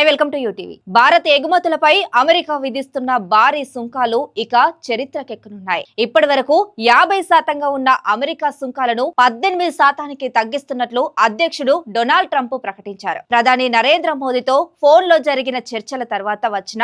Hi welcome to UTV. Bharat ఎగుమతులపై America విధిస్తున్న భారీ సుంకాలు ఇక చరిత్రకెక్కనున్నాయి. ఇప్పటి వరకు యాభై శాతంగా ఉన్న అమెరికా సుంకాలను పద్దెనిమిది శాతానికి తగ్గిస్తున్నట్లు అధ్యక్షుడు డొనాల్డ్ ట్రంప్ ప్రకటించారు. ప్రధాని నరేంద్ర మోదీతో ఫోన్లో జరిగిన చర్చల తర్వాత వచ్చిన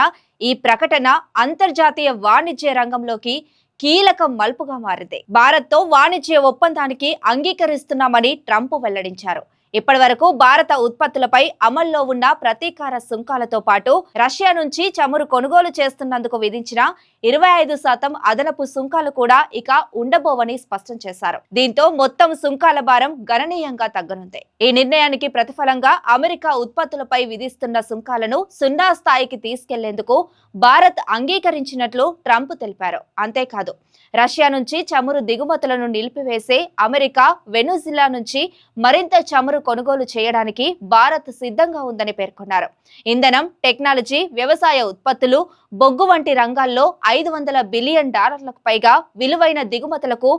ఈ ప్రకటన అంతర్జాతీయ వాణిజ్య రంగంలోకి కీలక మలుపుగా మారింది. భారత్తో వాణిజ్య ఒప్పందానికి అంగీకరిస్తున్నామని ట్రంప్ వెల్లడించారు. ఇప్పటి వరకు భారత ఉత్పత్తులపై అమల్లో ఉన్న ప్రతీకార సుంకాలతో పాటు రష్యా నుంచి చమురు కొనుగోలు చేస్తున్నందుకు విధించిన ఇరవై ఐదు శాతం అదనపు సుంకాలు కూడా ఇక ఉండబోవని స్పష్టం చేశారు. దీంతో మొత్తం సుంకాల భారం గణనీయంగా తగ్గనుంది. ఈ నిర్ణయానికి ప్రతిఫలంగా అమెరికా ఉత్పత్తులపై విధిస్తున్న సుంకాలను సున్నా స్థాయికి తీసుకెళ్ళేందుకు భారత్ అంగీకరించినట్లు ట్రంప్ తెలిపారు. అంతేకాదు రష్యా నుంచి చమురు దిగుమతులను నిలిపివేసే అమెరికా వెనుజిలా నుంచి మరింత చమురు కొనుగోలు చేయడానికి భారత్ సిద్ధంగా ఉందని పేర్కొన్నారు. ఇంధనం టెక్నాలజీ వ్యవసాయ ఉత్పత్తులు బొగ్గు వంటి రంగాల్లో ఐదు వందల బిలియన్ డాలర్లకు పైగా విలువైన దిగుమతులకు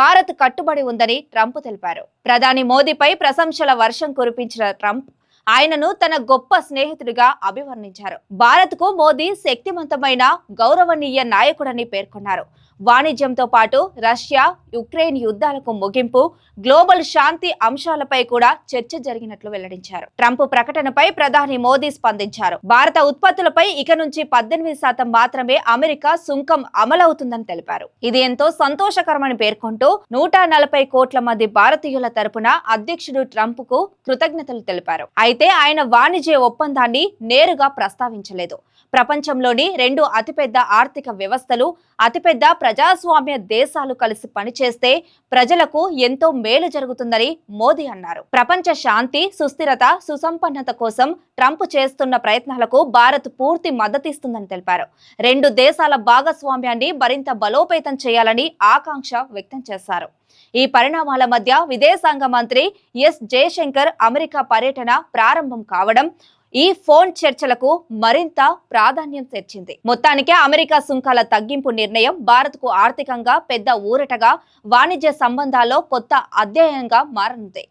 భారత్ కట్టుబడి ఉందని ట్రంప్ తెలిపారు. ప్రధాని మోదీపై ప్రశంసల వర్షం కురిపించిన ట్రంప్ ఆయనను తన గొప్ప స్నేహితుడిగా అభివర్ణించారు. భారత్కు మోదీ శక్తివంతమైన గౌరవనీయ నాయకుడని పేర్కొన్నారు. వాణిజ్యంతో పాటు రష్యా యుక్రెయిన్ యుద్ధాలకు ముగింపు గ్లోబల్ శాంతి అంశాలపై కూడా చర్చ జరిగినట్లు వెల్లడించారు. ట్రంప్ ప్రకటనపై ప్రధాని మోదీ స్పందించారు. భారత ఉత్పత్తులపై ఇక నుంచి పద్దెనిమిది శాతం మాత్రమే అమెరికా సుంకం అమలవుతుందని తెలిపారు. ఇది ఎంతో సంతోషకరమని పేర్కొంటూ నూట నలభై కోట్ల మంది భారతీయుల తరపున అధ్యక్షుడు ట్రంప్కు కృతజ్ఞతలు తెలిపారు. అయితే అయితే ఆయన వాణిజ్య ఒప్పందాన్ని నేరుగా ప్రస్తావించలేదు. ప్రపంచంలోని రెండు అతిపెద్ద ఆర్థిక వ్యవస్థలు అతిపెద్ద ప్రజాస్వామ్య దేశాలు కలిసి పనిచేస్తే ప్రజలకు ఎంతో మేలు జరుగుతుందని మోదీ అన్నారు. ప్రపంచ శాంతి సుస్థిరత సుసంపన్నత కోసం ట్రంప్ చేస్తున్న ప్రయత్నాలకు భారత్ పూర్తి మద్దతిస్తుందని తెలిపారు. రెండు దేశాల భాగస్వామ్యాన్ని మరింత బలోపేతం చేయాలని ఆకాంక్ష వ్యక్తం చేశారు. ఈ పరిణామాల మధ్య విదేశాంగ మంత్రి ఎస్ జయశంకర్ అమెరికా పర్యటన ప్రారంభం కావడం ఈ ఫోన్ చర్చలకు మరింత ప్రాధాన్యం తెచ్చింది. మొత్తానికి అమెరికా సుంకాల తగ్గింపు నిర్ణయం భారత్కు ఆర్థికంగా పెద్ద ఊరటగా వాణిజ్య సంబంధాల్లో కొత్త అధ్యాయంగా మారనుంది.